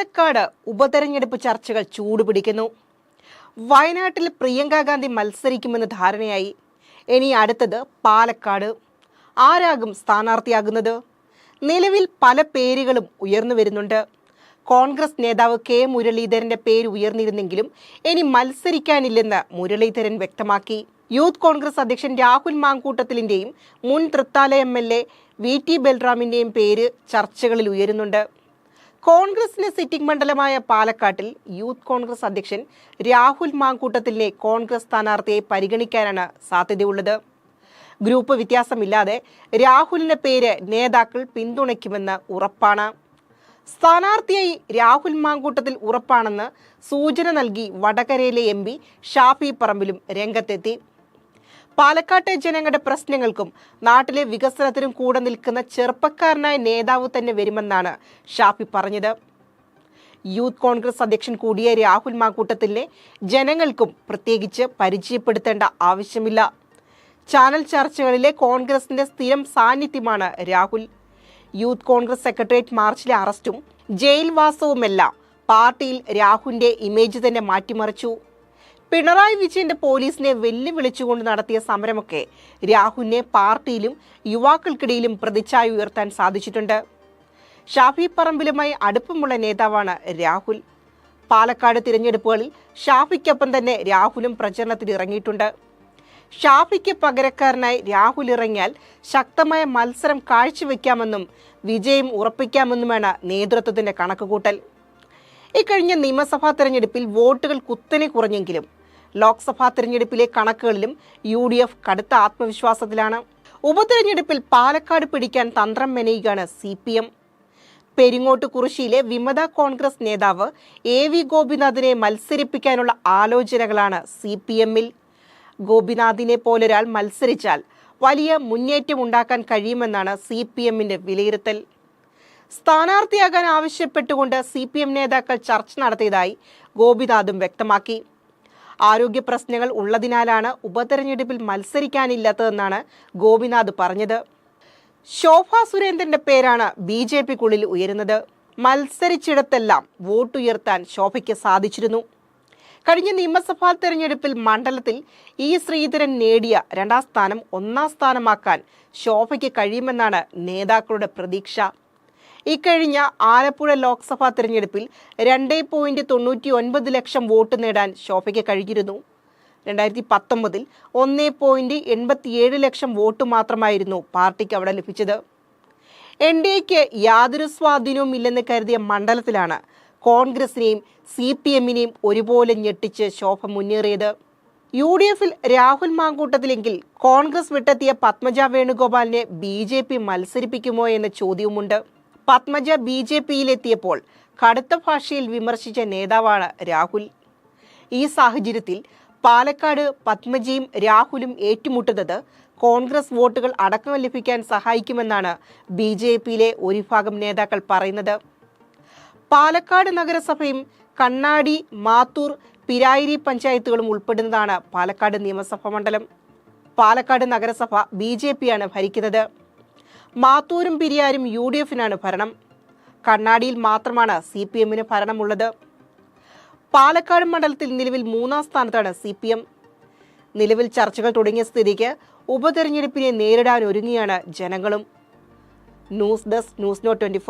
പാലക്കാട് ഉപതെരഞ്ഞെടുപ്പ് ചർച്ചകൾ ചൂടുപിടിക്കുന്നു. വയനാട്ടിൽ പ്രിയങ്ക ഗാന്ധി മത്സരിക്കുമെന്ന് ധാരണയായി. ഇനി അടുത്തത് പാലക്കാട്. ആരാകും സ്ഥാനാർത്ഥിയാകുന്നത്? നിലവിൽ പല പേരുകളും ഉയർന്നു വരുന്നുണ്ട്. കോൺഗ്രസ് നേതാവ് കെ മുരളീധരന്റെ പേര് ഉയർന്നിരുന്നെങ്കിലും ഇനി മത്സരിക്കാനില്ലെന്ന് മുരളീധരൻ വ്യക്തമാക്കി. യൂത്ത് കോൺഗ്രസ് അധ്യക്ഷൻ രാഹുൽ മാങ്കൂട്ടത്തിലിന്റെയും മുൻ Thrithala M L A V T ബൽറാമിന്റെയും പേര് ചർച്ചകളിൽ ഉയരുന്നുണ്ട്. കോൺഗ്രസിന്റെ സിറ്റിംഗ് മണ്ഡലമായ പാലക്കാട്ടിൽ യൂത്ത് കോൺഗ്രസ് അധ്യക്ഷൻ രാഹുൽ മാങ്കൂട്ടത്തിലിനെ കോൺഗ്രസ് സ്ഥാനാർത്ഥിയെ പരിഗണിക്കാനാണ് സാധ്യതയുള്ളത്. ഗ്രൂപ്പ് വ്യത്യാസമില്ലാതെ രാഹുലിന്റെ പേര് നേതാക്കൾ പിന്തുണയ്ക്കുമെന്ന് ഉറപ്പാണ്. സ്ഥാനാർത്ഥിയായി രാഹുൽ മാങ്കൂട്ടത്തിൽ ഉറപ്പാണെന്ന് സൂചന നൽകി വടകരയിലെ എം പി ഷാഫി പറമ്പിലും രംഗത്തെത്തി. പാലക്കാട്ടെ ജനങ്ങളുടെ പ്രശ്നങ്ങൾക്കും നാട്ടിലെ വികസനത്തിനും കൂടെ നിൽക്കുന്ന ചെറുപ്പക്കാരനായ നേതാവ് തന്നെ വരുമെന്നാണ് ഷാഫി പറഞ്ഞത്. യൂത്ത് കോൺഗ്രസ് അധ്യക്ഷൻ കൂടിയ രാഹുൽ മാക്കൂട്ടത്തിനെ ജനങ്ങൾക്കും പ്രത്യേകിച്ച് പരിചയപ്പെടുത്തേണ്ട ആവശ്യമില്ല. ചാനൽ ചർച്ചകളിലെ കോൺഗ്രസിന്റെ സ്ഥിരം സാന്നിധ്യമാണ് രാഹുൽ. യൂത്ത് കോൺഗ്രസ് സെക്രട്ടേറിയറ്റ് മാർച്ചിലെ അറസ്റ്റും ജയിൽവാസവുമെല്ലാം പാർട്ടിയിൽ രാഹുലിന്റെ ഇമേജ് തന്നെ മാറ്റിമറിച്ചു. പിണറായി വിജയന്റെ പോലീസിനെ വെല്ലുവിളിച്ചുകൊണ്ട് നടത്തിയ സമരമൊക്കെ രാഹുലിനെ പാർട്ടിയിലും യുവാക്കൾക്കിടയിലും പ്രതിച്ഛായ ഉയർത്താൻ സാധിച്ചിട്ടുണ്ട്. ഷാഫി പറമ്പിലുമായി അടുപ്പമുള്ള നേതാവാണ് രാഹുൽ. പാലക്കാട് തിരഞ്ഞെടുപ്പുകളിൽ ഷാഫിക്കൊപ്പം തന്നെ രാഹുലും പ്രചരണത്തിൽ ഇറങ്ങിയിട്ടുണ്ട്. ഷാഫിക്ക് പകരക്കാരനായി രാഹുൽ ഇറങ്ങിയാൽ ശക്തമായ മത്സരം കാഴ്ചവെക്കാമെന്നും വിജയം ഉറപ്പിക്കാമെന്നുമാണ് നേതൃത്വത്തിന്റെ കണക്കുകൂട്ടൽ. ഇക്കഴിഞ്ഞ നിയമസഭാ തെരഞ്ഞെടുപ്പിൽ വോട്ടുകൾ കുത്തനെ കുറഞ്ഞെങ്കിലും ലോക്സഭാ തിരഞ്ഞെടുപ്പിലെ കണക്കുകളിലും യു ഡി എഫ് കടുത്ത ആത്മവിശ്വാസത്തിലാണ്. ഉപതെരഞ്ഞെടുപ്പിൽ പാലക്കാട് പിടിക്കാൻ തന്ത്രം മെനയുകയാണ് സി പി എം പെരിങ്ങോട്ട് കുറിശിയിലെ വിമത കോൺഗ്രസ് നേതാവ് എ വി ഗോപിനാഥിനെ മത്സരിപ്പിക്കാനുള്ള ആലോചനകളാണ് സി പി എമ്മിൽ ഗോപിനാഥിനെ പോലൊരാൾ മത്സരിച്ചാൽ വലിയ മുന്നേറ്റം ഉണ്ടാക്കാൻ കഴിയുമെന്നാണ് സി പി എമ്മിന്റെ വിലയിരുത്തൽ. സ്ഥാനാർത്ഥിയാകാൻ ആവശ്യപ്പെട്ടുകൊണ്ട് സി പി എം നേതാക്കൾ ചർച്ച നടത്തിയതായി ഗോപിനാഥും വ്യക്തമാക്കി. ആരോഗ്യ പ്രശ്നങ്ങൾ ഉള്ളതിനാലാണ് ഉപതെരഞ്ഞെടുപ്പിൽ മത്സരിക്കാനില്ലാത്തതെന്നാണ് ഗോപിനാഥ് പറഞ്ഞത്. ശോഭ സുരേന്ദ്രന്റെ പേരാണ് ബി ജെ പിക്കുള്ളിൽ ഉയരുന്നത്. മത്സരിച്ചിടത്തെല്ലാം വോട്ടുയർത്താൻ ശോഭയ്ക്ക് സാധിച്ചിരുന്നു. കഴിഞ്ഞ നിയമസഭാ തെരഞ്ഞെടുപ്പിൽ മണ്ഡലത്തിൽ ഇ ശ്രീധരൻ നേടിയ രണ്ടാം സ്ഥാനം ഒന്നാം സ്ഥാനമാക്കാൻ ശോഭയ്ക്ക് കഴിയുമെന്നാണ് നേതാക്കളുടെ പ്രതീക്ഷ. ഇക്കഴിഞ്ഞ ആലപ്പുഴ ലോക്സഭാ തെരഞ്ഞെടുപ്പിൽ രണ്ട് പോയിന്റ് തൊണ്ണൂറ്റി ഒൻപത് ലക്ഷം വോട്ട് നേടാൻ ശോഭയ്ക്ക് കഴിഞ്ഞിരുന്നു. രണ്ടായിരത്തി പത്തൊമ്പതിൽ ഒന്ന് പോയിന്റ് എൺപത്തിയേഴ് ലക്ഷം വോട്ട് മാത്രമായിരുന്നു പാർട്ടിക്ക് അവിടെ ലഭിച്ചത്. എൻ ഡി എക്ക് യാതൊരു സ്വാധീനവും ഇല്ലെന്ന് കരുതിയ മണ്ഡലത്തിലാണ് കോൺഗ്രസിനെയും സി പി എമ്മിനെയും ഒരുപോലെ ഞെട്ടിച്ച് ശോഭ മുന്നേറിയത്. യു ഡി എഫിൽ രാഹുൽ മാങ്കൂട്ടത്തിലെങ്കിൽ കോൺഗ്രസ് വിട്ടെത്തിയ പത്മജ വേണുഗോപാലിനെ ബി ജെ പി മത്സരിപ്പിക്കുമോ എന്ന ചോദ്യവുമുണ്ട്. പത്മജ ബി ജെ പിയിലെത്തിയപ്പോൾ കടുത്ത ഭാഷയിൽ വിമർശിച്ച നേതാവാണ് രാഹുൽ. ഈ സാഹചര്യത്തിൽ പാലക്കാട് പത്മജയും രാഹുലും ഏറ്റുമുട്ടുന്നത് കോൺഗ്രസ് വോട്ടുകൾ അടക്കം ലഭിക്കാൻ സഹായിക്കുമെന്നാണ് ബി ജെ പിയിലെ ഒരു വിഭാഗം നേതാക്കൾ പറയുന്നത്. പാലക്കാട് നഗരസഭയും കണ്ണാടി മാത്തൂർ പിരായിരി പഞ്ചായത്തുകളും ഉൾപ്പെടുന്നതാണ് പാലക്കാട് നിയമസഭാ മണ്ഡലം. പാലക്കാട് നഗരസഭ ബി ജെ പിയാണ് ഭരിക്കുന്നത്. മാത്തൂരും പിരിയാരും യു ഡി എഫിനാണ് ഭരണം. കണ്ണാടിയിൽ മാത്രമാണ് സി പി എമ്മിന് ഭരണമുള്ളത്. പാലക്കാട് മണ്ഡലത്തിൽ നിലവിൽ മൂന്നാം സ്ഥാനത്താണ് സി പി എം. നിലവിൽ ചർച്ചകൾ തുടങ്ങിയ സ്ഥിതിക്ക് ഉപതെരഞ്ഞെടുപ്പിനെ നേരിടാൻ ഒരുങ്ങിയാണ് ജനങ്ങളും. News desk news no twenty